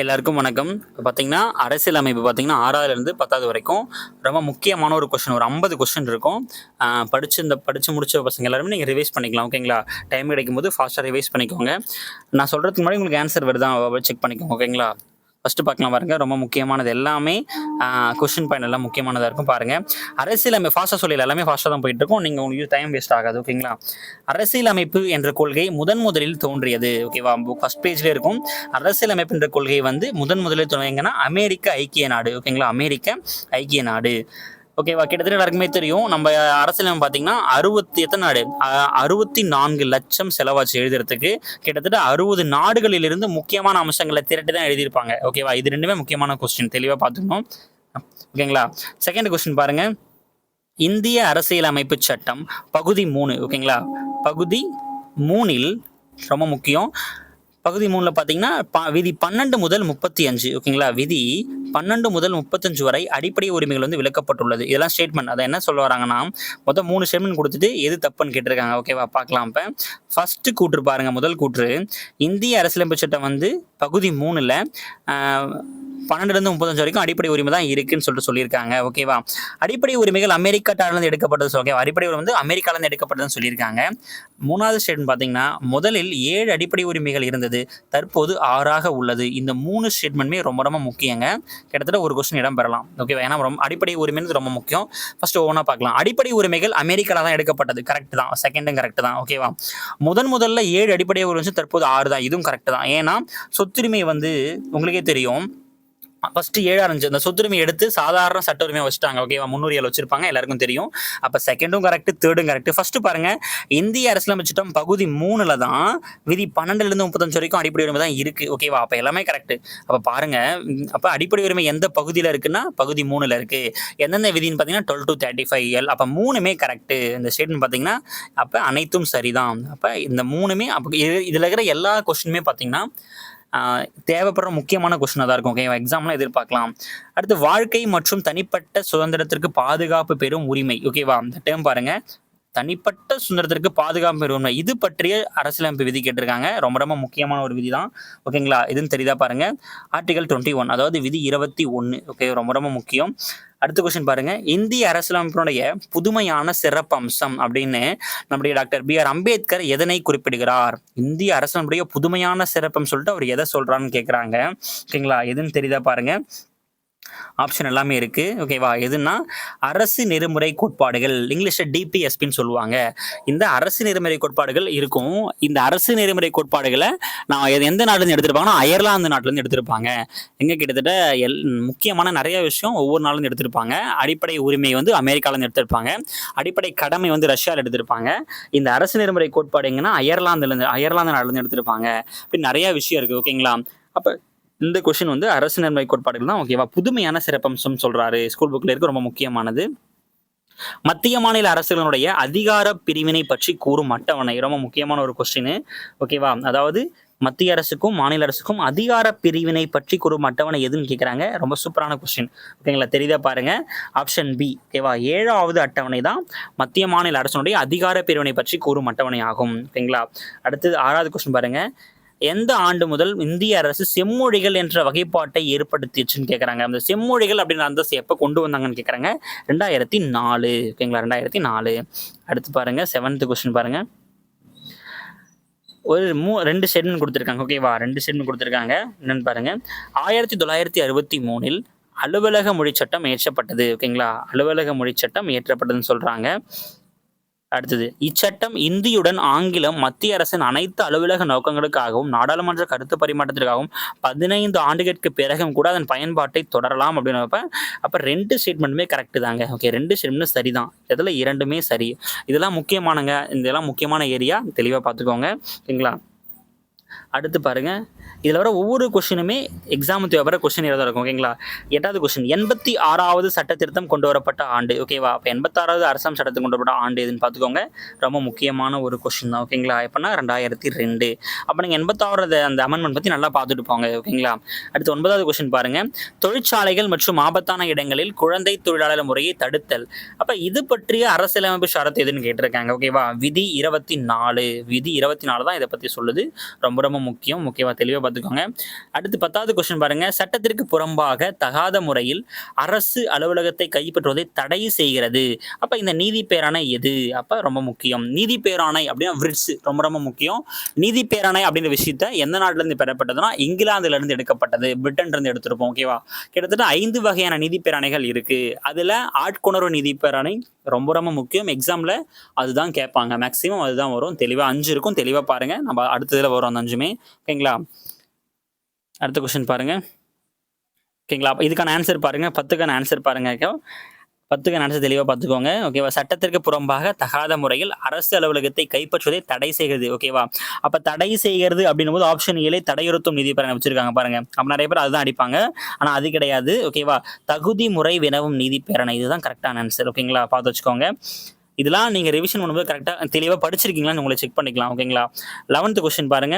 எல்லாருக்கும் வணக்கம். இப்போ பார்த்தீங்கன்னா அரசியல் அமைப்பு பார்த்தீங்கன்னா ஆறாவதுலேருந்து பத்தாவது வரைக்கும் ரொம்ப முக்கியமான ஒரு கொஸ்டின் ஒரு ஐம்பது கொஸ்டின் இருக்கும். படித்து படிச்சு இந்த படித்து முடிச்ச பசங்க எல்லாருமே நீங்கள் ரிவைஸ் பண்ணிக்கலாம் ஓகேங்களா டைம் கிடைக்கும் போது ஃபாஸ்ட்டாக ரிவைஸ் பண்ணிக்கோங்க. நான் சொல்கிறதுக்கு முன்னாடி உங்களுக்கு ஆன்சர் வருதான் செக் பண்ணிக்கோங்க ஓகேங்களா ஃபஸ்ட்டு பார்க்கலாம் பாருங்கள் ரொம்ப முக்கியமானது எல்லாமே கொஷின் பாயிண்ட் எல்லாம் முக்கியமானதாக இருக்கும் பாருங்க. அரசியல் ஃபாஸ்ட்டாக சொல்லல எல்லாமே ஃபாஸ்ட்டாக தான் போயிட்டு இருக்கும். நீங்கள் உங்களுக்கு டைம் வேஸ்ட் ஆகாது ஓகேங்களா அரசியலமைப்பு என்ற கொள்கை முதன் முதலில் தோன்றியது ஓகேவா ஃபஸ்ட் பேஜ்ல இருக்கும். அரசியலமைப்பு என்ற கொள்கை வந்து முதன் முதலில் தோன்றியங்கன்னா அமெரிக்க ஐக்கிய நாடு ஓகேங்களா அமெரிக்க ஐக்கிய நாடு. ஓகேவா? கிட்டத்தட்ட எல்லாருக்குமே தெரியும். நம்ம அரசியலமைப்பு பார்த்தீங்கன்னா அறுபத்தி எத்தனை நாடு? அறுபத்தி நான்கு லட்சம் செலவாச்சு எழுதுறதுக்கு. கிட்டத்தட்ட அறுபது நாடுகளிலிருந்து முக்கியமான அம்சங்களை திரட்டி தான் எழுதியிருப்பாங்க. ஓகேவா? இது ரெண்டுமே முக்கியமான கொஸ்டின் தெளிவாக பார்த்துக்கணும். ஓகேங்களா? செகண்ட் கொஸ்டின் பாருங்க. இந்திய அரசியலமைப்பு சட்டம் பகுதி மூணு. ஓகேங்களா? பகுதி மூணில் ரொம்ப முக்கியம். பகுதி மூணில் பார்த்தீங்கன்னா ப விதி பன்னெண்டு முதல் முப்பத்தி அஞ்சு ஓகேங்களா? விதி பன்னெண்டு முதல் முப்பத்தஞ்சு வரை அடிப்படை உரிமைகள் வந்து விளக்கப்பட்டுள்ளது. இதெல்லாம் ஸ்டேட்மெண்ட் அதை என்ன சொல்ல வராங்கன்னா மொத்தம் மூணு ஸ்டேட்மெண்ட் கொடுத்துட்டு எது தப்புன்னு கேட்டிருக்காங்க. ஓகேவா பார்க்கலாம் இப்போ. ஃபர்ஸ்ட் கூற்று பாருங்க. முதல் கூற்று. இந்திய அரசியலமைப்பு சட்டம் வந்து பகுதி மூணில் பன்னெண்டுலேருந்து முப்பத்தஞ்சு வரைக்கும் அடிப்படை உரிமை தான் இருக்குன்னு சொல்லிட்டு சொல்லியிருக்காங்க. ஓகேவா அடிப்படை உரிமைகள் அமெரிக்காட்டிலிருந்து எடுக்கப்பட்டது. ஓகேவா அடிப்படை உரிமை வந்து அமெரிக்காலேருந்து எடுக்கப்பட்டதுன்னு சொல்லியிருக்காங்க. மூணாவது ஸ்டேட்மெண்ட் பார்த்தீங்கன்னா முதலில் ஏழு அடிப்படை உரிமைகள் இருந்தது. தற்போது ஆறாக உள்ளது. இந்த மூணு ஸ்டேட்மெண்ட்டுமே ரொம்ப ரொம்ப முக்கியங்க. கிட்டத்தட்ட ஒரு கொஸ்டின் இடம் பெறலாம் ஓகேவா ஏன்னா ரொம்ப அடிப்படை உரிமைன்றது ரொம்ப முக்கியம். ஃபர்ஸ்ட் ஒவ்வொன்றா பார்க்கலாம். அடிப்படை உரிமைகள் அமெரிக்காவில் தான் எடுக்கப்பட்டது. கரெக்ட் தான். செகண்டும் கரெக்ட் தான். ஓகேவா முதன் முதல்ல ஏழு அடிப்படை உரிமை தற்போது ஆறு தான். இதுவும் கரெக்ட் தான். ஏன்னா சொத்துரிமை வந்து உங்களுக்கே தெரியும். ஃபர்ஸ்ட் ஏழு அந்த சொத்துரிமை எடுத்து சாதாரண சட்ட உரிமையை வச்சுட்டாங்க. ஓகேவா முன்னுரியல் வச்சிருப்பாங்க. எல்லாருக்கும் தெரியும். அப்போ செகண்டும் கரெக்ட் தேர்டும் கரெக்ட் ஃபர்ஸ்ட் பாருங்க இந்திய அரசியலமைப்பு சட்டம் பகுதி மூணுல தான் விதி பன்னெண்டுல இருந்து முப்பத்தஞ்சு வரைக்கும் அடிப்படை உரிமை தான் இருக்கு. ஓகேவா அப்போ எல்லாமே கரெக்ட் அப்போ பாருங்க அப்போ அடிப்படை உரிமை எந்த பகுதியில் இருக்குன்னா பகுதி மூணுல இருக்கு. எந்தெந்த விதின்னு பார்த்தீங்கன்னா twelve to thirty five L அப்போ மூணுமே கரெக்ட் இந்த ஸ்டேட்மெண்ட் பார்த்தீங்கன்னா அப்போ அனைத்தும் சரிதான். அப்போ இந்த மூணுமே அப்போ இது- இதுல இருக்கிற எல்லா கொஸ்டினுமே பார்த்தீங்கன்னா தேவைப்படுற முக்கியமான கொஸ்டினாக தான் இருக்கும். ஓகேவா எக்ஸாம்லாம் எதிர்பார்க்கலாம். அடுத்து வாழ்க்கை மற்றும் தனிப்பட்ட சுதந்திரத்திற்கு பாதுகாப்பு பெறும் உரிமை. ஓகேவா அந்த டேர்ம் பாருங்க. தனிப்பட்ட சுதந்திரத்திற்கு பாதுகாப்பு பெறும் உரிமை இது பற்றிய அரசியலமைப்பு விதி கேட்டிருக்காங்க. ரொம்ப ரொம்ப முக்கியமான ஒரு விதி தான். ஓகேங்களா இதுன்னு தெரியுதா பாருங்க. ஆர்டிகல் டுவெண்ட்டி ஒன் அதாவது விதி இருபத்தி ஒன்று ஓகே ரொம்ப ரொம்ப முக்கியம். அடுத்த கொஸ்டின் பாருங்க. இந்திய அரசியலமைப்பினுடைய புதுமையான சிறப்பம்சம் அப்படின்னு நம்முடைய டாக்டர் பி ஆர் அம்பேத்கர் எதனை குறிப்பிடுகிறார்? இந்திய அரசனுடைய புதுமையான சிறப்பம் சொல்லிட்டு அவர் எதை சொல்றான்னு கேட்குறாங்க ஓகேங்களா எதுன்னு தெரியுதா பாருங்க. ஆப்ஷன் எல்லாமே இருக்குது ஓகேவா எதுன்னா அரசு நெறிமுறை கோட்பாடுகள் இங்கிலீஷில் டிபிஎஸ்பின்னு சொல்லுவாங்க. இந்த அரசு நெறிமுறை கோட்பாடுகள் இருக்கும். இந்த அரசு நெறிமுறை கோட்பாடுகளை நான் எந்த நாட்டிலேருந்து எடுத்திருப்பாங்கன்னா அயர்லாந்து நாட்டிலேருந்து எடுத்திருப்பாங்க. எங்கே கிட்டத்தட்ட எல் முக்கியமான நிறைய விஷயம் ஒவ்வொரு நாளும் எடுத்திருப்பாங்க. அடிப்படை உரிமை வந்து அமெரிக்காலேருந்து எடுத்திருப்பாங்க. அடிப்படை கடமை வந்து ரஷ்யாவில் எடுத்திருப்பாங்க. இந்த அரசு நெறிமுறை கோட்பாடு எங்கன்னா அயர்லாந்துலேருந்து அயர்லாந்து நாட்டிலேருந்து எடுத்திருப்பாங்க. இப்படி நிறைய விஷயம் இருக்குது ஓகேங்களா அப்போ இந்த கொஷின் வந்து அரசு நன்மை கோட்பாடுகள் தான் ஓகேவா புதுமையான சிறப்பம்சம் சொல்றாரு. ஸ்கூல் புக்ல இருக்கு ரொம்ப முக்கியமானது. மத்திய மாநில அரசுகளுடைய அதிகார பிரிவினை பற்றி கூறும் அட்டவணை. ரொம்ப முக்கியமான ஒரு கொஸ்டின் ஓகேவா அதாவது மத்திய அரசுக்கும் மாநில அரசுக்கும் அதிகார பிரிவினை பற்றி கூறும் அட்டவணை எதுன்னு கேட்குறாங்க ரொம்ப சூப்பரான கொஸ்டின் ஓகேங்களா தெரியுதா பாருங்க. ஆப்ஷன் பி ஓகேவா ஏழாவது அட்டவணை தான் மத்திய மாநில அரசனுடைய அதிகார பிரிவினை பற்றி கூறும் அட்டவணை ஆகும். ஓகேங்களா அடுத்தது ஆறாவது கொஸ்டின் பாருங்க. எந்த ஆண்டு முதல் இந்திய அரசு செம்மொழிகள் என்ற வகைப்பாட்டை ஏற்படுத்திச்சுன்னு கேட்குறாங்க அந்த செம்மொழிகள் அப்படின்ற அந்தஸ்து எப்போ கொண்டு வந்தாங்கன்னு கேட்குறாங்க ரெண்டாயிரத்தி நாலு. ஓகேங்களா? ரெண்டாயிரத்தி நாலு. அடுத்து பாருங்கள் செவன்த்து கொஸ்டின் பாருங்கள் ஒரு மூ ரெண்டு ஸ்டேட்மெண்ட் கொடுத்துருக்காங்க. ஓகேவா ரெண்டு ஸ்டேட்மெண்ட் கொடுத்துருக்காங்க. என்னென்னு பாருங்கள் ஆயிரத்தி தொள்ளாயிரத்தி அறுபத்தி மூணில் அலுவலக மொழிச் சட்டம் இயற்றப்பட்டது ஓகேங்களா? அலுவலக மொழிச் சட்டம் இயற்றப்பட்டதுன்னு சொல்கிறாங்க அடுத்தது இச்சட்டம் இந்தியுடன் ஆங்கிலம் மத்திய அரசின் அனைத்து அலுவலக நோக்கங்களுக்காகவும் நாடாளுமன்ற கருத்து பரிமாற்றத்திற்காகவும் பதினைந்து ஆண்டுகளுக்கு பிறகும் கூட அதன் பயன்பாட்டை தொடரலாம் அப்படின்னு அப்போ ரெண்டு ஸ்டேட்மெண்ட்டுமே கரெக்டு தாங்க. ஓகே ரெண்டு ஸ்டேட்மெண்ட்டும் சரிதான். இதில் இரண்டுமே சரி. இதெல்லாம் முக்கியமானங்க. இதெல்லாம் முக்கியமான ஏரியா தெளிவாக பார்த்துக்கோங்க. ஓகேங்களா அடுத்து பாருங்கள் இதில் வர ஒவ்வொரு கொஷினுமே எக்ஸாமுக்கு வர கொஷின் தான் இருக்கும் ஓகேங்களா எட்டாவது கொஷின் எண்பத்தி ஆறாவது சட்ட திருத்தம் கொண்டு வரப்பட்ட ஆண்டு ஓகேவா அப்போ எண்பத்தாறாவது அரசாம் சட்டத்தை கொண்டு வரப்பட்ட ஆண்டு எதுன்னு பார்த்துக்கோங்க. ரொம்ப முக்கியமான ஒரு கொஷின் தான் ஓகேங்களா எப்போனா ரெண்டாயிரத்தி ரெண்டு. அப்போ நீங்கள் எண்பத்தாறாவது அந்த அமெண்ட்மெண்ட் பற்றி நல்லா பார்த்துட்டு போங்க ஓகேங்களா அடுத்து ஒன்பதாவது கொஷின் பாருங்கள் தொழிற்சாலைகள் மற்றும் ஆபத்தான இடங்களில் குழந்தை தொழிலாளர் முறையை தடுத்தல். அப்போ இது பற்றிய அரசியலமைப்பு ஷரத்து எதுன்னு கேட்டிருக்காங்க ஓகேவா விதி இருபத்தி நாலு. விதி இருபத்தி நாலு தான் இதை பற்றி சொல்லுது. ரொம்ப ரொம்ப முக்கியம் முக்கியமாக தெளிவாக பார்த்துக்கோங்க. அடுத்து பத்தாவது கொஸ்டின் பாருங்க. சட்டத்திற்கு புறம்பாக தகாத முறையில் அரசு அலுவலகத்தை கைப்பற்றுவதை தடை செய்கிறது. அப்ப இந்த நீதி பேராணை எது? அப்ப ரொம்ப முக்கியம். நீதி பேராணை அப்படின்னா விரிட்ஸ் ரொம்ப ரொம்ப முக்கியம். நீதி பேராணை அப்படின்ற விஷயத்த எந்த நாட்டுல இருந்து பெறப்பட்டதுன்னா இங்கிலாந்துல இருந்து எடுக்கப்பட்டது. பிரிட்டன்ல இருந்து எடுத்திருப்போம் ஓகேவா கிட்டத்தட்ட ஐந்து வகையான நீதி பேராணைகள் இருக்கு. அதுல ஆட்கொணர்வு நீதி பேராணை ரொம்ப ரொம்ப முக்கியம். எக்ஸாம்ல அதுதான் கேட்பாங்க. மேக்ஸிமம் அதுதான் வரும். தெளிவாக அஞ்சு இருக்கும். தெளிவாக பாருங்க. நம்ம அடுத்ததுல வரும் அந்த அஞ்சுமே. ஓகேங்களா? அடுத்த கொஸ்டின் பாருங்கள் ஓகேங்களா அப்போ இதுக்கான ஆன்சர் பாருங்கள் பத்துக்கான ஆன்சர் பாருங்கள் ஓகேவா பத்துக்கான ஆன்சர் தெளிவாக பார்த்துக்கோங்க. ஓகேவா சட்டத்திற்கு புறம்பாக தகாத முறையில் அரசு அலுவலகத்தை கைப்பற்றுவதை தடை செய்கிறது. ஓகேவா அப்போ தடை செய்கிறது அப்படின்னும் போது ஆப்ஷன் ஏழை தடையுறுத்தும் நீதி பாருங்க வச்சிருக்காங்க பாருங்க. அப்போ நிறைய பேர் அதுதான் அடிப்பாங்க. ஆனால் அது கிடையாது. ஓகேவா தகுதி முறை வினவும் நீதி பேரணை. இதுதான் கரெக்டான ஆன்சர் ஓகேங்களா பார்த்து வச்சுக்கோங்க. இதெல்லாம் நீங்கள் ரிவிஷன் பண்ணும்போது கரெக்டாக தெளிவாக படிச்சிருக்கீங்களான்னு உங்களை செக் பண்ணிக்கலாம் ஓகேங்களா லெவன்த்து கொஸ்டின் பாருங்க.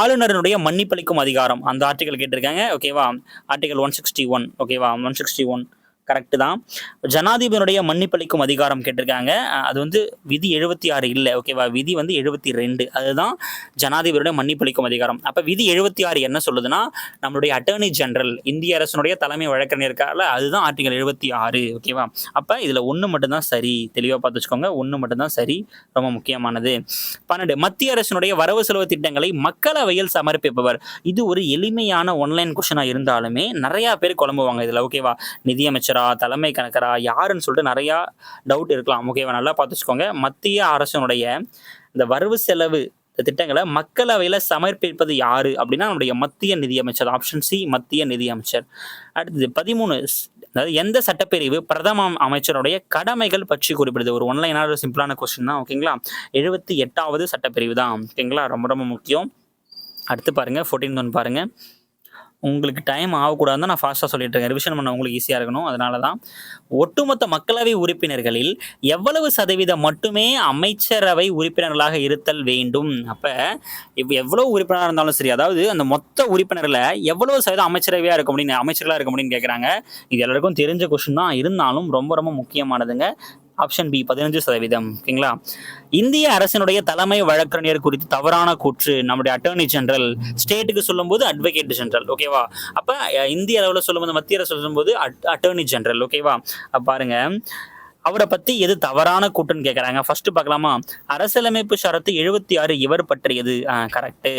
ஆளுநருடைய மன்னிப்பளிக்கும் அதிகாரம். அந்த ஆர்டிக்கல் கேட்டிருக்காங்க ஓகேவா ஆர்டிக்கல் ஒன் சிக்ஸ்டி ஒன் ஓகேவா ஒன் சிக்ஸ்டி ஒன் கரெக்டு தான். ஜனாதிபதியினுடைய மன்னிப்பளிக்கும் அதிகாரம் கேட்டிருக்காங்க. அது வந்து விதி எழுபத்தி ஆறு இல்லை ஓகேவா விதி வந்து எழுபத்தி ரெண்டு. அதுதான் ஜனாதிபதியுடைய மன்னிப்பளிக்கும் அதிகாரம். அப்போ விதி எழுபத்தி ஆறு என்ன சொல்லுதுன்னா நம்மளுடைய அட்டர்னி ஜெனரல் இந்திய அரசனுடைய தலைமை வழக்கறிஞர் இருக்கார்ல அதுதான் ஆர்டிகல் எழுபத்தி ஆறு ஓகேவா அப்போ இதில் ஒன்று மட்டும்தான் சரி. தெளிவாக பார்த்து வச்சுக்கோங்க. ஒன்று மட்டும்தான் சரி. ரொம்ப முக்கியமானது. பன்னெண்டு மத்திய அரசினுடைய வரவு செலவு திட்டங்களை மக்களவையில் சமர்ப்பிப்பவர். இது ஒரு எளிமையான ஒன்லைன் கொஷனாக இருந்தாலுமே நிறையா பேர் குழம்புவாங்க இதில் ஓகேவா நிதியமைச்சரா தலைமை கணக்கரா யாருன்னு சொல்லிட்டு நிறையா டவுட் இருக்கலாம். ஓகேவா நல்லா பார்த்து வச்சுக்கோங்க மத்திய அரசினுடைய இந்த வரவு செலவு திட்டங்களை மக்களவையில் சமர்ப்பிப்பது யாரு? அப்படின்னா நம்முடைய மத்திய நிதியமைச்சர் ஆப்ஷன் சி மத்திய நிதியமைச்சர் அடுத்தது பதிமூணு அதாவது எந்த சட்டப்பிரிவு பிரதம அமைச்சருடைய கடமைகள் பற்றி குறிப்பிடுது? ஒரு ஒன்லைனான ஒரு சிம்பிளான கொஸ்டின் தான் ஓகேங்களா எழுபத்தி எட்டாவது சட்டப்பிரிவு தான் ஓகேங்களா ரொம்ப ரொம்ப முக்கியம். அடுத்து பாருங்க ஃபோர்டீன் ஒன் பாருங்க. உங்களுக்கு டைம் ஆகக்கூடாதுன்னு நான் ஃபாஸ்ட்டாக சொல்லிட்டு இருக்கேன். ரிவிஷன் பண்ண உங்களுக்கு ஈஸியாக இருக்கணும். அதனால தான் ஒட்டுமொத்த மக்களவை உறுப்பினர்களில் எவ்வளவு சதவீதம் மட்டுமே அமைச்சரவை உறுப்பினர்களாக இருத்தல் வேண்டும்? அப்போ இப்போ எவ்வளோ உறுப்பினராக இருந்தாலும் சரி அதாவது அந்த மொத்த உறுப்பினரில் எவ்வளவு சதவீதம் அமைச்சரவையாக இருக்க முடியும் அமைச்சர்களாக இருக்க முடியும்னு கேட்குறாங்க இது எல்லாருக்கும் தெரிஞ்ச கொஷின் தான். இருந்தாலும் ரொம்ப ரொம்ப முக்கியமானதுங்க. ஆப்ஷன் பி பதினஞ்சு சதவீதம் ஓகேங்களா? இந்திய அரசினுடைய தலைமை வழக்கறிஞர் குறித்து தவறான கூற்று நம்முடைய அட்டர்னி ஜெனரல் ஸ்டேட்டுக்கு சொல்லும்போது அட்வொகேட் ஜெனரல் ஓகேவா? அப்போ இந்திய அளவில் சொல்லும்போது மத்திய அரசு சொல்லும்போது அட்டர்னி ஜெனரல் ஓகேவா? அப்போ பாருங்க அவரை பத்தி எது தவறான கூட்டுன்னு கேட்குறாங்க ஃபர்ஸ்ட் பார்க்கலாமா? அரசியலமைப்பு ஷரத்து எழுபத்தி ஆறு இவர் பற்றியது கரெக்டு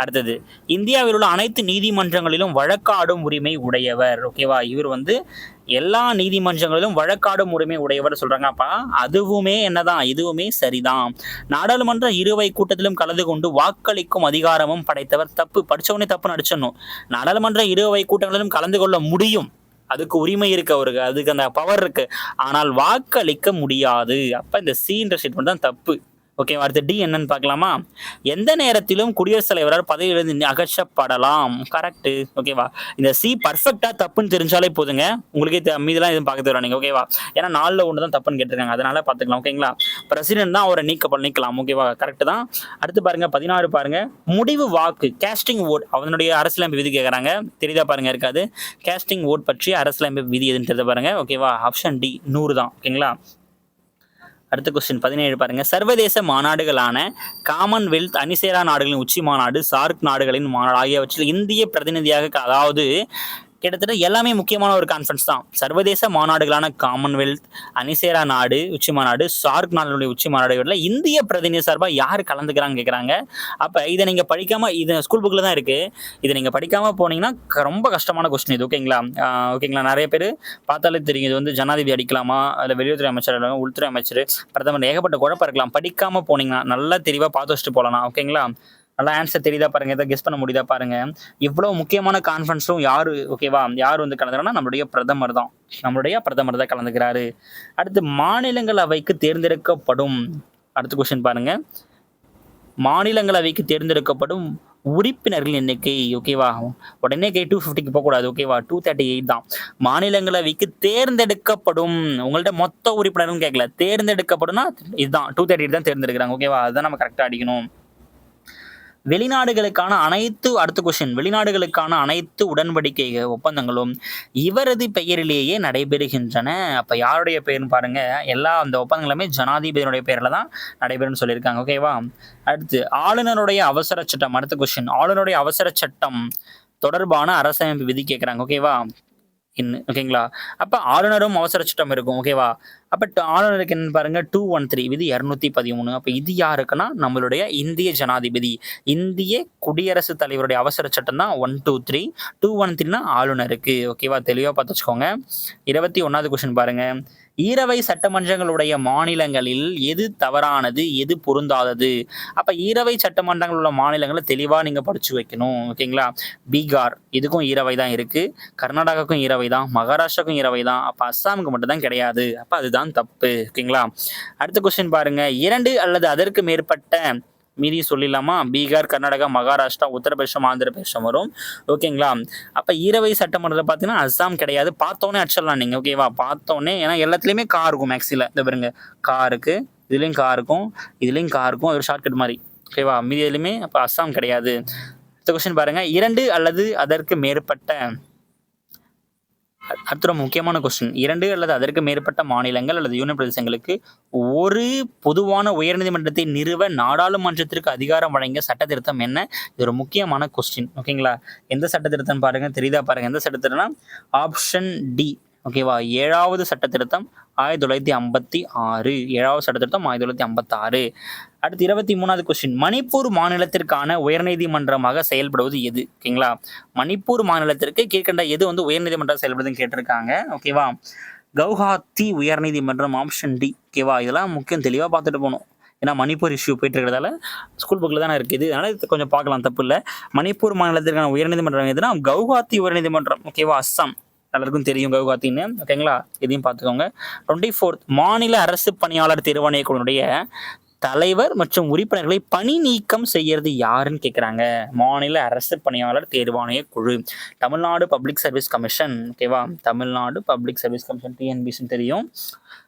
அடுத்தது இந்தியாவில் உள்ள அனைத்து நீதிமன்றங்களிலும் வழக்காடும் உரிமை உடையவர். ஓகேவா இவர் வந்து எல்லா நீதிமன்றங்களிலும் வழக்காடும் உரிமை உடையவர் சொல்றாங்க. அப்பா அதுவுமே என்னதான்? இதுவுமே சரிதான். நாடாளுமன்ற இருவை கூட்டத்திலும் கலந்து கொண்டு வாக்களிக்கும் அதிகாரமும் படைத்தவர் தப்பு. படிச்சவனே தப்பு நடிச்சிடணும் நாடாளுமன்ற இருவை கூட்டங்களிலும் கலந்து கொள்ள முடியும். அதுக்கு உரிமை இருக்கு அவருக்கு. அதுக்கு அந்த பவர் இருக்கு. ஆனால் வாக்களிக்க முடியாது. அப்ப இந்த சீன்ற ஸ்டேட்மெண்ட் தான் தப்பு. ஓகேவா அடுத்து டி என்னன்னு பார்க்கலாமா? எந்த நேரத்திலும் குடியரசுத் தலைவரால் பதவியிலிருந்து அகற்றப்படலாம். கரெக்டு ஓகேவா இந்த சி பர்ஃபெக்டாக தப்புன்னு தெரிஞ்சாலே போதுங்க. உங்களுக்கே மீதெல்லாம் எதுவும் பார்க்க தருவாங்க நீங்கள் ஓகேவா ஏன்னா நாலில் ஒன்று தான் தப்புன்னு கேட்டிருக்காங்க. அதனால பார்த்துக்கலாம். ஓகேங்களா பிரசிடென்ட் தான் அவரை நீக்க நீக்கலாம். ஓகேவா கரெக்டு தான். அடுத்து பாருங்க பதினாறு பாருங்க. முடிவு வாக்கு கேஸ்டிங் ஓட் அவனுடைய அரசியலமைப்பு விதி கேட்குறாங்க. தெரியுதா பாருங்க இருக்காது. கேஸ்டிங் ஓட் பற்றி அரசியலமைப்பு விதி எதுன்னு தெரிஞ்ச பாருங்க. ஓகேவா ஆப்ஷன் டி நூறு தான். ஓகேங்களா அடுத்த கொஸ்டின் பதினேழு பாருங்க. சர்வதேச மாநாடுகளான காமன்வெல்த் அணிசேரா நாடுகளின் உச்சி மாநாடு சார்க் நாடுகளின் மாநாடு ஆகியவற்றில் இந்திய பிரதிநிதியாக அதாவது கிட்டத்தட்ட எல்லாமே முக்கியமான ஒரு கான்ஃபரன்ஸ் தான். சர்வதேச மாநாடுகளான காமன்வெல்த் அனிசேரா நாடு உச்சி மாநாடு சார்க் நாடுகளுடைய உச்சி மாநாடு இந்திய பிரதிநிதி சார்பாக யார் கலந்துக்கிறாங்க கேட்குறாங்க அப்போ இதை நீங்கள் படிக்காமல் இது ஸ்கூல் புக்கில் தான் இருக்குது இதை நீங்கள் படிக்காமல் போனீங்கன்னா ரொம்ப கஷ்டமான கொஸ்டின் இது. ஓகேங்களா ஓகேங்களா நிறைய பேர் பார்த்தாலே தெரியும். இது வந்து ஜனாதிபதி அடிக்கலாமா? அதில் வெளியுறவுத்துறை அமைச்சர் உள்துறை அமைச்சர் பிரதமர் ஏகப்பட்ட குழப்பம் இருக்கலாம். படிக்காமல் போனீங்கன்னா நல்லா தெளிவாக பார்த்து வச்சுட்டு போகலாம் ஓகேங்களா நல்லா ஆன்சர் தெரியுதா பாருங்க எதாவது கெஸ் பண்ண முடியுதா பாருங்க. இவ்வளோ முக்கியமான கான்ஃபரன்ஸும் யார் ஓகேவா யார் வந்து கலந்துக்கிறாங்கன்னா நம்மளுடைய பிரதமர் தான். நம்மளுடைய பிரதமர் தான் கலந்துக்கிறாரு. அடுத்து மாநிலங்களவைக்கு தேர்ந்தெடுக்கப்படும். அடுத்த கொஸ்டின் பாருங்க. மாநிலங்களவைக்கு தேர்ந்தெடுக்கப்படும் உறுப்பினர்கள் எண்ணிக்கை ஓகேவா உடனே கே டூ ஃபிஃப்டிக்கு போகக்கூடாது ஓகேவா டூ தேர்ட்டி எயிட் தான். மாநிலங்களவைக்கு தேர்ந்தெடுக்கப்படும் உங்கள்ட்ட மொத்த உறுப்பினரும் கேட்கல தேர்ந்தெடுக்கப்படும்னா இதுதான் டூ தேர்ட்டி எயிட் தான் தேர்ந்தெடுக்கிறாங்க ஓகேவா அதுதான் நம்ம கரெக்டாக அடிக்கணும். வெளிநாடுகளுக்கான அனைத்து அடுத்த கொஸ்டின் வெளிநாடுகளுக்கான அனைத்து உடன்படிக்கை ஒப்பந்தங்களும் இவரது பெயரிலேயே நடைபெறுகின்றன. அப்போ யாருடைய பெயர்னு பாருங்க. எல்லா அந்த ஒப்பந்தங்களுமே ஜனாதிபதியினுடைய பெயரில் தான் நடைபெறும்னு சொல்லியிருக்காங்க. ஓகேவா அடுத்து ஆளுநருடைய அவசர சட்டம். அடுத்த கொஸ்டின் ஆளுநருடைய அவசர சட்டம் தொடர்பான அரசமைப்பு விதி கேட்குறாங்க ஓகேவா இன் ஓகேங்களா அப்போ ஆளுநரும் அவசர சட்டம் இருக்கும் ஓகேவா அப்போ ஆளுநருக்கு என்ன பாருங்க டூ ஒன் த்ரீ விதி இரநூத்தி பதிமூணு அப்போ இது யாருக்குன்னா நம்மளுடைய இந்திய ஜனாதிபதி. இந்திய குடியரசுத் தலைவருடைய அவசர சட்டம் தான் one two three two one த்ரீனா ஆளுநருக்கு ஓகேவா தெளிவாக பார்த்து வச்சுக்கோங்க. இருபத்தி ஒன்றாவது கொஸ்டின் பாருங்கள் ஈரவை சட்டமன்றங்களுடைய மாநிலங்களில் எது தவறானது எது பொருந்தாதது? அப்போ ஈரவை சட்டமன்றங்கள் உள்ள மாநிலங்களை தெளிவாக நீங்கள் படிச்சு வைக்கணும் ஓகேங்களா பீகார் இதுக்கும் ஈரவை தான் இருக்குது கர்நாடகாவுக்கும் ஈரவை தான். மகாராஷ்டிராக்கும் ஈரவை தான். அப்போ அஸ்ஸாமுக்கு மட்டும்தான் கிடையாது. அப்போ அதுதான் தப்பு ஓகேங்களா அடுத்த கொஸ்டின் பாருங்க. இரண்டு அல்லது அதற்கு மேற்பட்ட மீதி சொல்லிடலாமா? பீகார் கர்நாடகா மகாராஷ்டிரா உத்தரப்பிரதேசம் ஆந்திர பிரதேசம் வரும். ஓகேங்களா? அப்போ ஈரவை சட்டமன்றத்தில் பார்த்தீங்கன்னா அஸ்ஸாம் கிடையாது. பார்த்தோன்னே அடிச்சிடலாம் நீங்கள் ஓகேவா பார்த்தோன்னே ஏன்னா எல்லாத்துலேயுமே கார் இருக்கும் மேக்ஸில் இந்த பாருங்க. காருக்கு இதுலேயும் கார் இருக்கும் இதுலேயும் கார் இருக்கும். ஒரு ஷார்ட்கட் மாதிரி. ஓகேவா மீதி இதுலையுமே அப்போ அஸ்ஸாம் கிடையாது. அடுத்த கொஸ்டின் பாருங்கள் இரண்டு அல்லது அதற்கு மேற்பட்ட அடுத்த முக்கியமான கொஸ்டின் இரண்டு அல்லது அதற்கு மேற்பட்ட மாநிலங்கள் அல்லது யூனியன் பிரதேசங்களுக்கு ஒரு பொதுவான உயர்நீதிமன்றத்தை நிறுவ நாடாளுமன்றத்திற்கு அதிகாரம் வழங்கிய சட்ட திருத்தம் என்ன? இது ஒரு முக்கியமான கொஸ்டின் ஓகேங்களா எந்த சட்ட திருத்தம் பாருங்க தெரியுதா பாருங்க. எந்த சட்ட திருத்தம்னா ஆப்ஷன் டி ஓகேவா ஏழாவது சட்ட திருத்தம் ஆயிரத்தி தொள்ளாயிரத்தி ஐம்பத்தி ஆறு. ஏழாவது சட்ட திருத்தம் ஆயிரத்தி தொள்ளாயிரத்தி ஐம்பத்தாறு. அடுத்து இருபத்தி மூணாவது கொஸ்டின் மணிப்பூர் மாநிலத்திற்கான உயர்நீதிமன்றமாக செயல்படுவது எது? ஓகேங்களா மணிப்பூர் மாநிலத்திற்கு கீழ்கண்ட எது வந்து உயர்நீதிமன்றம் செயல்படுதுன்னு கேட்டிருக்காங்க. ஓகேவா கவுஹாத்தி உயர்நீதிமன்றம் ஆப்ஷன் டி ஓகேவா இதெல்லாம் முக்கியம் தெளிவாக பார்த்துட்டு போகணும். ஏன்னா மணிப்பூர் இஷ்யூ போயிட்டு இருக்கிறதால ஸ்கூல் புக்கில் தானே இருக்குது. அதனால் இது கொஞ்சம் பார்க்கலாம். தப்பு இல்லை. மணிப்பூர் மாநிலத்திற்கான உயர்நீதிமன்றம் எதுனா கவுஹாத்தி உயர்நீதிமன்றம். ஓகேவா அஸ்ஸாம். எல்லாருக்கும் தெரியும் கவுஹாத்தின்னு ஓகேங்களா இதையும் பார்த்துக்கோங்க டுவெண்ட்டி ஃபோர்த் மாநில அரசு பணியாளர் தேர்வாணையக்குழுடைய தலைவர் மற்றும் உறுப்பினர்களை பணி நீக்கம் செய்யறது யாருன்னு கேட்குறாங்க மாநில அரசு பணியாளர் தேர்வாணைய குழு. தமிழ்நாடு பப்ளிக் சர்வீஸ் கமிஷன் ஓகேவா தமிழ்நாடு பப்ளிக் சர்வீஸ் கமிஷன் டிஎன்பிசின்னு தெரியும்.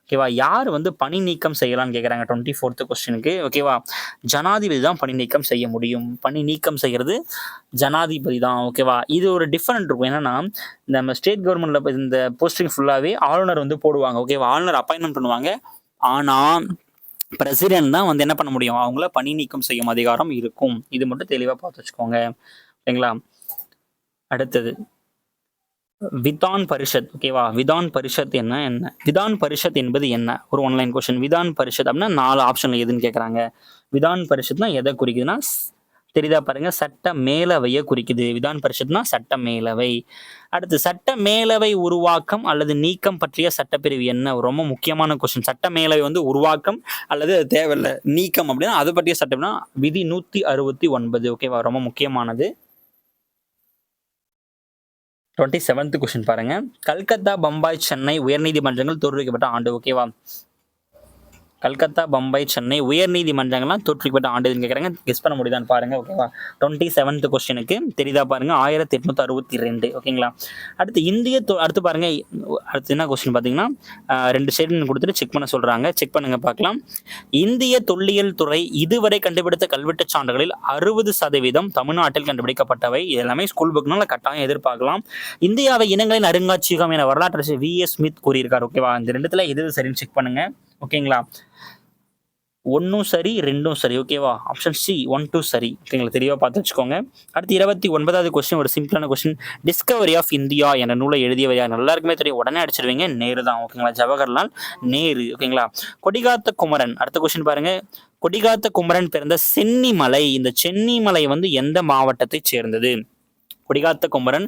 ஓகேவா? யார் வந்து பணி நீக்கம் செய்யலாம்னு கேட்குறாங்க டுவெண்ட்டி ஃபோர்த்து கொஸ்டினுக்கு ஓகேவா? ஜனாதிபதி தான் பணி நீக்கம் செய்ய முடியும். பணி நீக்கம் செய்கிறது ஜனாதிபதி தான். ஓகேவா? இது ஒரு டிஃப்ரெண்ட் இருக்கும். என்னன்னா இந்த நம்ம ஸ்டேட் கவர்மெண்ட்டில் இந்த போஸ்டிங் ஃபுல்லாகவே ஆளுநர் வந்து போடுவாங்க. ஓகேவா? ஆளுநர் அப்பாயின்மெண்ட் பண்ணுவாங்க. ஆனால் பிரசிடென்ட் தான் வந்து என்ன பண்ண முடியும்? அவங்கள பணி நீக்கம் செய்யும் அதிகாரம் இருக்கும். இது மட்டும் தெளிவாக பார்த்து வச்சுக்கோங்க. ஓகேங்களா அடுத்தது. விதான் பரிஷத் ஓகேவா விதான் பரிஷத் என்ன என்ன? விதான் பரிஷத் என்பது என்ன? ஒரு ஒன்லைன் கொஷின் விதான் பரிஷத் அப்படின்னா நாலு ஆப்ஷன்ல எதுன்னு கேட்குறாங்க விதான் பரிஷத்னா எதை குறிக்குதுன்னா தெரியுதா பாருங்க சட்ட மேலவையை குறிக்குது. விதான் பரிஷத்னா சட்ட மேலவை அடுத்து சட்ட மேலவை உருவாக்கம் அல்லது நீக்கம் பற்றிய சட்டப்பிரிவு என்ன? ரொம்ப முக்கியமான கொஸ்டின் சட்ட மேலவை வந்து உருவாக்கம் அல்லது தேவையில்லை நீக்கம் அப்படின்னா அது பற்றிய சட்டம்னா விதி நூற்றி அறுபத்தி ஒன்பது ஓகேவா ரொம்ப முக்கியமானது. டுவெண்ட்டி செவன்த் கொஸ்டின் பாருங்க. கல்கத்தா பம்பாய் சென்னை உயர்நீதிமன்றங்கள் தோற்றுவிக்கப்பட்ட ஆண்டு ஓகேவா கல்கத்தா பம்பாய் சென்னை உயர்நீதிமன்றங்கள்லாம் தோற்றுவிக்கப்பட்ட ஆண்டுன்னு கேட்குறாங்க கெஸ் பண்ண முடியுதான்னு பாருங்க ஓகேவா டுவெண்ட்டி செவன்த் கொஸ்டினுக்கு தெரியுதா பாருங்க ஆயிரத்தி எட்நூத்தி அறுபத்தி ரெண்டு ஓகேங்களா அடுத்து இந்திய தொ- அடுத்து பாருங்க அடுத்து என்ன கொஸ்டின் பார்த்தீங்கன்னா ரெண்டு ஸ்டேட்மெண்ட் கொடுத்துட்டு செக் பண்ண சொல்றாங்க. செக் பண்ணுங்க பார்க்கலாம். இந்திய தொல்லியல் துறை இதுவரை கண்டுபிடித்த கல்வெட்டுச் சான்றுகளில் அறுபது சதவீதம் தமிழ்நாட்டில் கண்டுபிடிக்கப்பட்டவை. இது எல்லாமே ஸ்கூல் புக்னால கட்டாயம் எதிர்பார்க்கலாம். இந்தியாவை இனங்களின் அருங்காட்சியகம் என வரலாற்று வி எஸ் ஸ்மித் கூறியிருக்கார் ஓகேவா இந்த ரெண்டுத்துல எது சரின்னு செக் பண்ணுங்க. ஓகேங்களா? ஒன்றும் சரி ரெண்டும் சரி. ஓகேவா ஆப்ஷன் சி ஒன் டூ சரி. ஓகேங்களா தெளிவாக பார்த்து வச்சுக்கோங்க. அடுத்து இருபத்தி ஒன்பதாவது கொஸ்டின் ஒரு சிம்பிளான கொஸ்டின் டிஸ்கவரி ஆஃப் இந்தியா என்ற நூலை எழுதியவர் யார்? எல்லாருக்குமே தெரியும். உடனே அடிச்சிருவீங்க. நேரு தான். ஓகேங்களா ஜவஹர்லால் நேரு. ஓகேங்களா கொடிகாத்த குமரன். அடுத்த கொஸ்டின் பாருங்க. கொடிகாத்த குமரன் பிறந்த சென்னிமலை. இந்த சென்னிமலை வந்து எந்த மாவட்டத்தை சேர்ந்தது? கொடிகாத்த குமரன்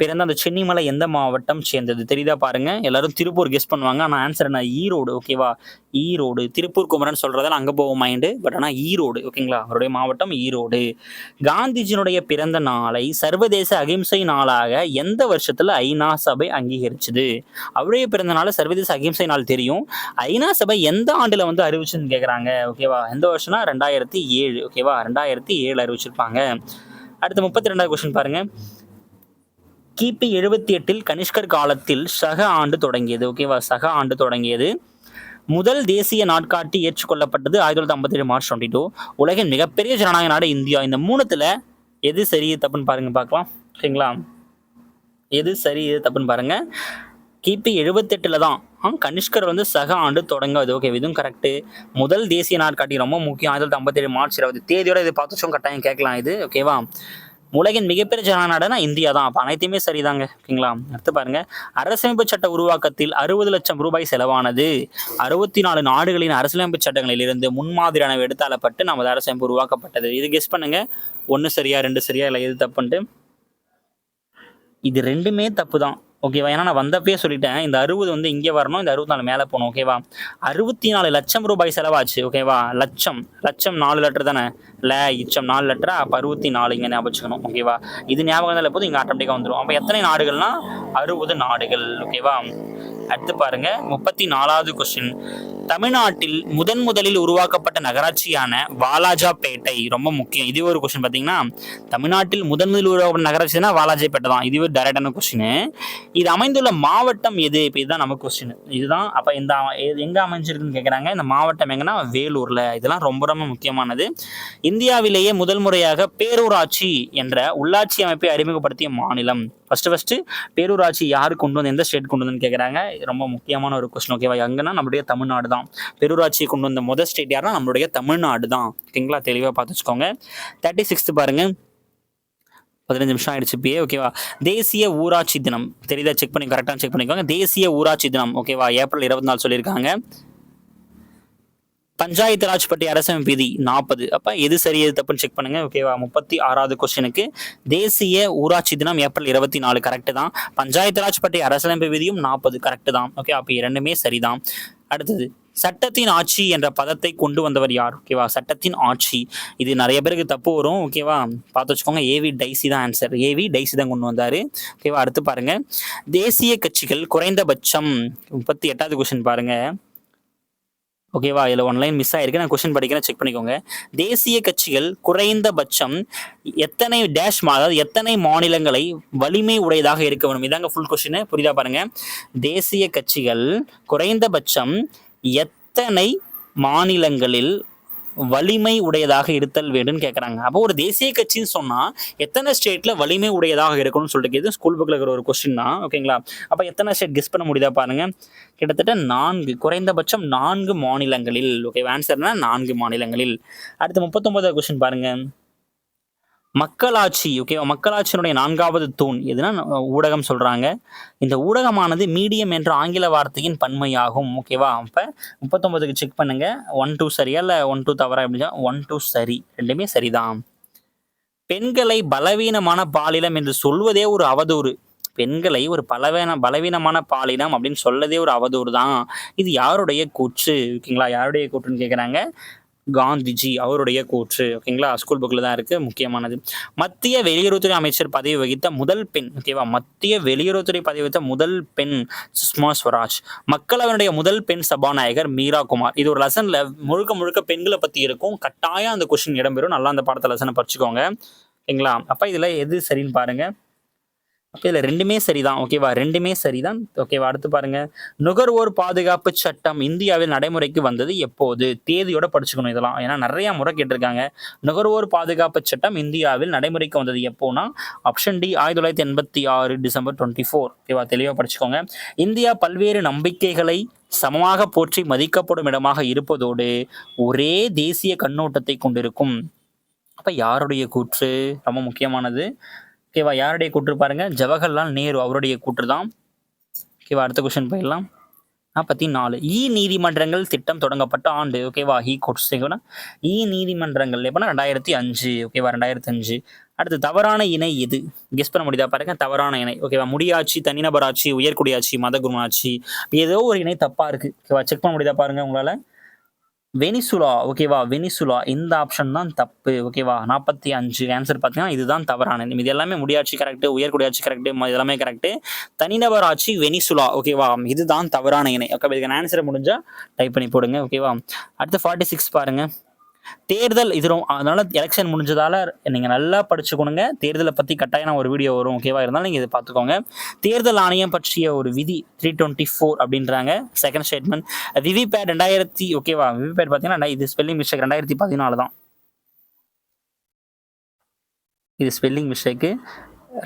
பிறந்த அந்த சென்னிமலை எந்த மாவட்டம் சேர்ந்தது? தெரியுதா பாருங்க. எல்லாரும் திருப்பூர் கெஸ் பண்ணுவாங்க. ஆனால் ஆன்சர் என்ன? ஈரோடு ஓகேவா ஈரோடு. திருப்பூர் குமரன் சொல்றதால அங்கே போகும் மைண்டு பட் ஆனால் ஈரோடு ஓகேங்களா அவருடைய மாவட்டம் ஈரோடு. காந்திஜியினுடைய பிறந்த நாளை சர்வதேச அகிம்சை நாளாக எந்த வருஷத்தில் ஐநா சபை அங்கீகரிச்சது? அவருடைய பிறந்த நாளை சர்வதேச அகிம்சை நாள் தெரியும். ஐநா சபை எந்த ஆண்டில் வந்து அறிவிச்சுன்னு கேட்குறாங்க ஓகேவா எந்த வருஷம்னா ரெண்டாயிரத்தி ஏழு ஓகேவா ரெண்டாயிரத்தி ஏழு அறிவிச்சிருப்பாங்க. அடுத்த முப்பத்தி ரெண்டாவது கொஸ்டின் பாருங்க. கிபி எழுபத்தி எட்டில் கனிஷ்கர் காலத்தில் சக ஆண்டு தொடங்கியது. ஓகேவா சக ஆண்டு தொடங்கியது. முதல் தேசிய நாட்காட்டி ஏற்றுக்கொள்ளப்பட்டது ஆயிரத்தி தொள்ளாயிரத்தி ஐம்பத்தி ஏழு மார்ச் டுவெண்ட்டி டூ உலகின் மிகப்பெரிய ஜனநாயக நாடு இந்தியா. இந்த மூணுத்துல எது சரி தப்புன்னு பாருங்க பார்க்கலாம். ஓகேங்களா எது சரி எது தப்புன்னு பாருங்க. கிபி எழுபத்தெட்டில் தான் ஆ கனிஷ்கர் வந்து சக ஆண்டு தொடங்குவது ஓகே இதுவும் கரெக்டு முதல் தேசிய நாட்காட்டி ரொம்ப முக்கியம். ஆயிரத்தி தொள்ளாயிரத்தி ஐம்பத்தேழு மார்ச் இருபது. தேதியோட இது பார்த்துச்சோம் கட்டாயம் கேட்கலாம் இது. ஓகேவா உலகின் மிகப்பெரிய ஜனநாயக இந்தியா தான். அப்போ அனைத்தையுமே சரிதாங்க. ஓகேங்களா அடுத்து பாருங்க. அரசமைப்பு சட்ட உருவாக்கத்தில் அறுபது லட்சம் ரூபாய் செலவானது. அறுபத்தி நாலு நாடுகளின் அரசியலமைப்பு சட்டங்களில் இருந்து முன்மாதிரியானவை எடுத்தாளப்பட்டு நமது அரசமைப்பு உருவாக்கப்பட்டது. இது கெஸ் பண்ணுங்க. ஒன்று சரியா ரெண்டு சரியா இல்லை எது தப்புன்ட்டு? இது ரெண்டுமே தப்பு தான் ஓகேவா ஏன்னா நான் வந்தப்பே சொல்லிட்டேன். இந்த அறுபது வந்து இங்கே வரணும் இந்த அறுபத்தி நாலு மேலே போகணும். ஓகேவா அறுபத்தி நாலு லட்சம் ரூபாய் செலவாச்சு. ஓகேவா லட்சம். லட்சம் நாலு லெட்டர் தானே? ல இச்சம் நாலு லெட்டரா அப்போ அறுபத்தி நாலு இங்கே ஞாபகம் வச்சுக்கணும் ஓகேவா இது ஞாபகம் தான் போது இங்கே ஆட்டோமேட்டிக்காக வந்துடும் அப்போ எத்தனை நாடுகள்னா அறுபது நாடுகள் ஓகேவா அடுத்து பாருங்க முப்பத்தி நாலாவது கொஸ்டின் தமிழ்நாட்டில் முதன் முதலில் உருவாக்கப்பட்ட நகராட்சியான வாலாஜாபேட்டை ரொம்ப முக்கியம். இது ஒரு கொஸ்டின் பார்த்தீங்கன்னா தமிழ்நாட்டில் முதன் முதலில் உருவாக்கப்பட்ட நகராட்சினா வாலாஜாபேட்டை தான். இது ஒரு டைரக்டான கொஸ்டின் இது அமைந்துள்ள மாவட்டம் எது? இப்போ இதுதான் நமக்கு கொஸ்டின் இதுதான் அப்போ இந்த எங்கே அமைஞ்சிருக்குன்னு கேட்குறாங்க இந்த மாவட்டம் எங்கன்னா வேலூரில். இதெல்லாம் ரொம்ப ரொம்ப முக்கியமானது. இந்தியாவிலேயே முதல் முறையாக பேரூராட்சி என்ற உள்ளாட்சி அமைப்பை அறிமுகப்படுத்திய மாநிலம். ஃபர்ஸ்ட் ஃபர்ஸ்ட் பேரூராட்சி யாரு கொண்டு வந்து எந்த ஸ்டேட் கொண்டு வந்துன்னு கேட்குறாங்க ரொம்ப முக்கியமான ஒரு கொஸ்டின் ஓகேவா எங்கன்னா நம்முடைய தமிழ்நாடு தான். பேரூராட்சி கொண்டு வந்த முதல் ஸ்டேட் யாருன்னா நம்மளுடைய தமிழ்நாடு தான். ஓகேங்களா? தெளிவாக பார்த்து வச்சுக்கோங்க. தேர்ட்டி சிக்ஸ்த் பாருங்க. பதினஞ்சு நிமிஷம் ஆயிடுச்சு இப்பயே ஓகேவா தேசிய ஊராட்சி தினம். தெரியுதா? செக் பண்ணி கரெக்டாக செக் பண்ணிக்கோங்க. தேசிய ஊராட்சி தினம் ஓகேவா ஏப்ரல் இருபத்தி நாலு சொல்லியிருக்காங்க. பஞ்சாயத்து ராஜ் பட்டி அரசமைப்பு விதி நாற்பது அப்போ எது சரி எது தப்புன்னு செக் பண்ணுங்க. ஓகேவா முப்பத்தி ஆறாவது கொஸ்டினுக்கு தேசிய ஊராட்சி தினம் ஏப்ரல் இருபத்தி நாலு கரெக்டு தான். பஞ்சாயத்து ராஜ் பட்டி அரசியலமைப்பு விதியும் நாற்பது கரெக்டு தான். ஓகே அப்போ இரண்டுமே சரிதான். அடுத்தது சட்டத்தின் ஆட்சி என்ற பதத்தை கொண்டு வந்தவர் யார்? ஓகேவா சட்டத்தின் ஆட்சி. இது நிறைய பேருக்கு தப்பு வரும். ஓகேவா பார்த்து வச்சுக்கோங்க. ஏவி டைசி தான் ஆன்சர் ஏவி டைசி தான் கொண்டு வந்தார். ஓகேவா அடுத்து பாருங்க. தேசிய கட்சிகள் குறைந்தபட்சம் முப்பத்தி எட்டாவது கொஸ்டின் பாருங்கள் ஓகேவா இதில் ஒன்லைன் மிஸ் ஆயிருக்கு. நான் கொஸ்டின் படிக்கிறேன். செக் பண்ணிக்கோங்க. தேசிய கட்சிகள் குறைந்தபட்சம் எத்தனை டேஷ் அதாவது எத்தனை மாநிலங்களை வலிமை உடையதாக இருக்க வேண்டும்? இதாங்க ஃபுல் கொஸ்டின் புரியுதா பாருங்க. தேசிய கட்சிகள் குறைந்தபட்சம் எத்தனை மாநிலங்களில் வலிமை உடையதாக இருத்தல் வேண்டும்னு கேட்குறாங்க அப்போ ஒரு தேசிய கட்சின்னு சொன்னால் எத்தனை ஸ்டேட்டில் வலிமை உடையதாக இருக்கணும்னு சொல்லிட்டு இது ஸ்கூல் புக்கில் இருக்கிற ஒரு கொஸ்டின் தான். ஓகேங்களா அப்போ எத்தனை ஸ்டேட் கெஸ் பண்ண முடியுதா பாருங்கள் கிட்டத்தட்ட நான்கு குறைந்தபட்சம் நான்கு மாநிலங்களில் ஓகே ஆன்சர்னா நான்கு மாநிலங்களில். அடுத்து முப்பத்தொம்போதாவது கொஸ்டின் பாருங்கள் மக்களாட்சி ஓகேவா மக்களாட்சியினுடைய நான்காவது தூண் எதுனா ஊடகம் சொல்கிறாங்க இந்த ஊடகமானது மீடியம் என்ற ஆங்கில வார்த்தையின் பன்மையாகும் ஓகேவா அப்போ முப்பத்தொம்பதுக்கு செக் பண்ணுங்க. ஒன் டூ சரியா இல்லை ஒன் டூ தவறா அப்படின்னா ஒன் டூ சரி. ரெண்டுமே சரிதான். பெண்களை பலவீனமான பாலினம் என்று சொல்வதே ஒரு அவதூறு. பெண்களை ஒரு பலவீன பலவீனமான பாலினம் அப்படின்னு சொல்லதே ஒரு அவதூறு தான் இது யாருடைய கூற்று ஓகேங்களா யாருடைய கூற்றுன்னு கேட்குறாங்க காந்திஜி அவருடைய கூற்று ஓகேங்களா ஸ்கூல் புக்கில் தான் இருக்குது முக்கியமானது. மத்திய வெளியுறவுத்துறை அமைச்சர் பதவி வகித்த முதல் பெண் ஓகேவா மத்திய வெளியுறவுத்துறை பதவி வகித்த முதல் பெண் சுஷ்மா ஸ்வராஜ். மக்களவனுடைய முதல் பெண் சபாநாயகர் மீரா குமார். இது ஒரு லெசனில் முழுக்க முழுக்க பெண்களை பற்றி இருக்கும். கட்டாயம் அந்த கொஷின் இடம்பெறும் நல்லா அந்த பாடத்தை லெசனை படிச்சுக்கோங்க. ஓகேங்களா அப்போ இதில் எது சரின்னு பாருங்கள் ஓகே இதில் ரெண்டுமே சரிதான். ஓகேவா ரெண்டுமே சரிதான். ஓகேவா அடுத்து பாருங்க. நுகர்வோர் பாதுகாப்பு சட்டம் இந்தியாவில் நடைமுறைக்கு வந்தது எப்போது? தேதியோட படிச்சுக்கணும் இதெல்லாம். ஏன்னா நிறைய முறை கேட்டிருக்காங்க. நுகர்வோர் பாதுகாப்பு சட்டம் இந்தியாவில் நடைமுறைக்கு வந்தது எப்போனா ஆப்ஷன் டி ஆயிரத்தி தொள்ளாயிரத்தி எண்பத்தி ஆறு டிசம்பர் டுவெண்ட்டி ஃபோர் ஓகேவா தெளிவாக படிச்சுக்கோங்க. இந்தியா பல்வேறு நம்பிக்கைகளை சமமாக போற்றி மதிக்கப்படும் இடமாக இருப்பதோடு ஒரே தேசிய கண்ணோட்டத்தை கொண்டிருக்கும். அப்போ யாருடைய கூற்று? ரொம்ப முக்கியமானது. ஓகேவா? யாருடைய கூற்று பாருங்க. ஜவஹர்லால் நேரு அவருடைய கூற்று தான் ஓகேவா? அடுத்த கொஸ்டின் போயிடலாம். நாற்பத்தி நாலு இ நீதிமன்றங்கள் திட்டம் தொடங்கப்பட்ட ஆண்டு ஓகேவா? ஹி கோட்ஸ் இ நீதிமன்றங்கள் எப்போனா ரெண்டாயிரத்தி அஞ்சு ஓகேவா? ரெண்டாயிரத்தி அஞ்சு. அடுத்து தவறான இணை எது? கெஸ் பண்ண முடியுதா பாருங்க. தவறான இணை ஓகேவா? முடியாட்சி தனிநபராட்சி உயர்குடியாட்சி மதகுருமாட்சி ஏதோ ஒரு இணை தப்பா இருக்கு. ஓகேவா? செக் பண்ண முடியுதா பாருங்க உங்களால? வெனிசுலா ஓகேவா? வெனிசுலா இந்த ஆப்ஷன் தான் தப்பு ஓகேவா? நாற்பத்தி அஞ்சு ஆன்சர் பார்த்தீங்கன்னா இதுதான் தவறானது இது எல்லாமே முடியாட்சி கரெக்ட் உயர்குடியாட்சி இது இதெல்லாமே கரெக்டு தனிநபர் ஆட்சி வெனிசுலா ஓகேவா? இதுதான் தவறான இணை. ஓகே இதுக்கு ஆன்சரை முடிஞ்சால் டைப் பண்ணி போடுங்க ஓகேவா? அடுத்து ஃபார்ட்டி சிக்ஸ் பாருங்கள் தேர்தல் இது ரொம்ப அதனால எலெக்ஷன் முடிஞ்சதால நீங்கள் நல்லா படிச்சுக்கணுங்க. தேர்தலை பற்றி கட்டாயம் நான் ஒரு வீடியோ வரும் ஓகேவா இருந்தாலும் நீங்கள் இதை பார்த்துக்கோங்க. தேர்தல் ஆணையம் பற்றிய ஒரு விதி த்ரீ டுவெண்ட்டி ஃபோர் அப்படின்றாங்க. செகண்ட் ஸ்டேட்மெண்ட் விவிபேட் ரெண்டாயிரத்தி ஓகேவா விவிபேட் பார்த்தீங்கன்னா இது ஸ்பெல்லிங் மிஸ்டேக் ரெண்டாயிரத்தி பதினாலு தான். இது ஸ்பெல்லிங் மிஸ்டேக்கு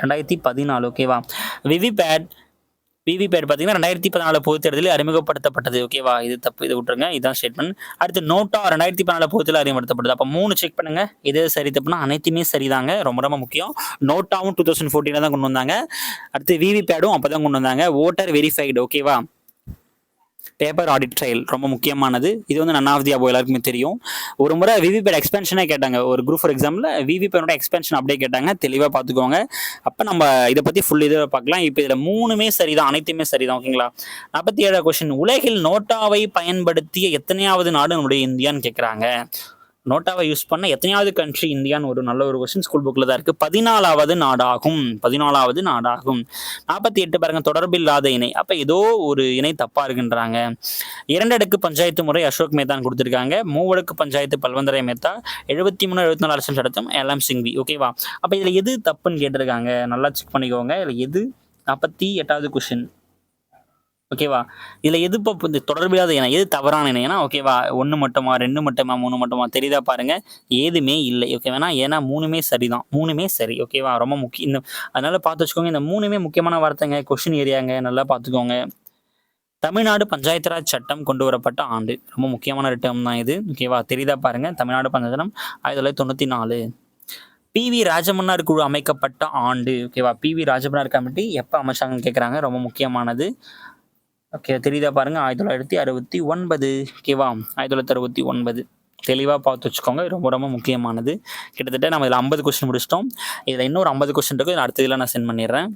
ரெண்டாயிரத்தி பதினாலு ஓகேவா விவிபேட் விவிபேட் பார்த்தீங்கன்னா ரெண்டாயிரத்தி பதினாலு பொதுத் தேர்தலில் அறிமுகப்படுத்தப்பட்டது ஓகேவா இது தப்பு. இது விட்டுருங்க. இதுதான் ஸ்டேட்மெண்ட் அடுத்து நோட்டா ரெண்டாயிரத்தி பதினாலு பொதுத்தில் தேர்தலில் அறிமுகப்படுத்தப்படுது. அப்போ மூணு செக் பண்ணுங்க. இது எது சரி தப்புனா அனைத்துமே சரிதாங்க. ரொம்ப ரொம்ப முக்கியம். நோட்டாவும் டூ தௌசண்ட் ஃபோர்டீனில் தான் கொண்டு வந்தாங்க. அடுத்து விவிபேடும் அப்போ தான் கொண்டு வந்தாங்க. ஓட்டர் வெரிஃபைடு ஓகேவா பேப்பர் ஆடிட் ட்ரையல் ரொம்ப முக்கியமானது. இது வந்து நன் ஆஃப் தி அபோ எல்லாருக்குமே தெரியும். ஒரு முறை விவிபேட் எக்ஸ்பென்ஷனே கேட்டாங்க. ஒரு குரூப் ஃபார் எக்ஸாம்பிள் விவிபேனோட எக்ஸ்பென்ஷன் அப்படியே கேட்டாங்க. தெளிவாக பார்த்துக்கோங்க அப்போ நம்ம இதை பற்றி ஃபுல் இதை பார்க்கலாம் இப்போ இதில் மூணுமே சரிதான். அனைத்துமே சரிதான். ஓகேங்களா நாற்பத்தி ஏழாவது கொஸ்டின் உலகில் நோட்டாவை பயன்படுத்திய எத்தனையாவது நாடு நம்முடைய இந்தியான்னு கேட்குறாங்க நோட்டாவை யூஸ் பண்ண எத்தனையாவது கண்ட்ரி இந்தியான்னு ஒரு நல்ல ஒரு கொஸ்டின் ஸ்கூல் புக்கில் தான் இருக்குது பதினாலாவது நாடாகும். பதினாலாவது நாடாகும். நாற்பத்தி எட்டு பாருங்க தொடர்பில்லாத இணை. அப்போ ஏதோ ஒரு இணை தப்பாக இருக்குன்றாங்க. இரண்டு அடுக்கு பஞ்சாயத்து முறை அசோக் மேத்தான் கொடுத்துருக்காங்க. மூவடுக்கு பஞ்சாயத்து பல்வந்தரை மேத்தா எழுபத்தி மூணு எழுபத்தி நாலு லட்சம் சடத்தும் எல்எம் சிங்வி. ஓகேவா அப்போ இதில் எது தப்புன்னு கேட்டிருக்காங்க? நல்லா செக் பண்ணிக்கோங்க. இதில் எது? நாற்பத்தி எட்டாவது கொஷின் ஓகேவா இதில் எது இப்போ இந்த தொடர்பில்லாத இனம் எது தவறான இணையனா ஓகேவா ஒன்று மட்டுமா ரெண்டு மட்டுமா மூணு மட்டுமா தெரியுதா பாருங்க. ஏதுமே இல்லை ஓகேவானா ஏன்னா மூணுமே சரி தான் மூணுமே சரி ஓகேவா ரொம்ப முக்கிய இந்த அதனால பார்த்து வச்சுக்கோங்க இந்த மூணுமே முக்கியமான வார்த்தைங்க. கொஷின் ஏரியாங்க நல்லா பார்த்துக்கோங்க. தமிழ்நாடு பஞ்சாயத்து ராஜ் சட்டம் கொண்டு வரப்பட்ட ஆண்டு. ரொம்ப முக்கியமான ஒரு தான் இது ஓகேவா தெரியுதா பாருங்க. தமிழ்நாடு பஞ்சாயத்து ஆயிரத்தி தொள்ளாயிரத்தி தொண்ணூற்றி நாலு. பி. வி. ராஜமன்னார் குழு அமைக்கப்பட்ட ஆண்டு ஓகேவா பி. வி. ராஜமன்னார் கமிட்டி எப்போ அமைச்சாங்கன்னு கேட்குறாங்க ரொம்ப முக்கியமானது. ஓகே தெரியுதா பாருங்க. ஆயிரத்தி தொள்ளாயிரத்தி அறுபத்தி ஒன்பது. ஓகேவா ஆயிரத்தி தொள்ளாயிரத்தி அறுபத்தி ஒன்பது. தெளிவாக பார்த்து வச்சுக்கோங்க. ரொம்ப ரொம்ப முக்கியமானது. கிட்டத்தட்ட நம்ம இதில் ஐம்பது கொஸ்டின் முடிச்சிட்டோம். இதில் இன்னொரு ஐம்பது கொஸ்டின் இருக்குது இதில் அடுத்த இதில் நான் சென்ட் பண்ணிடுறேன்.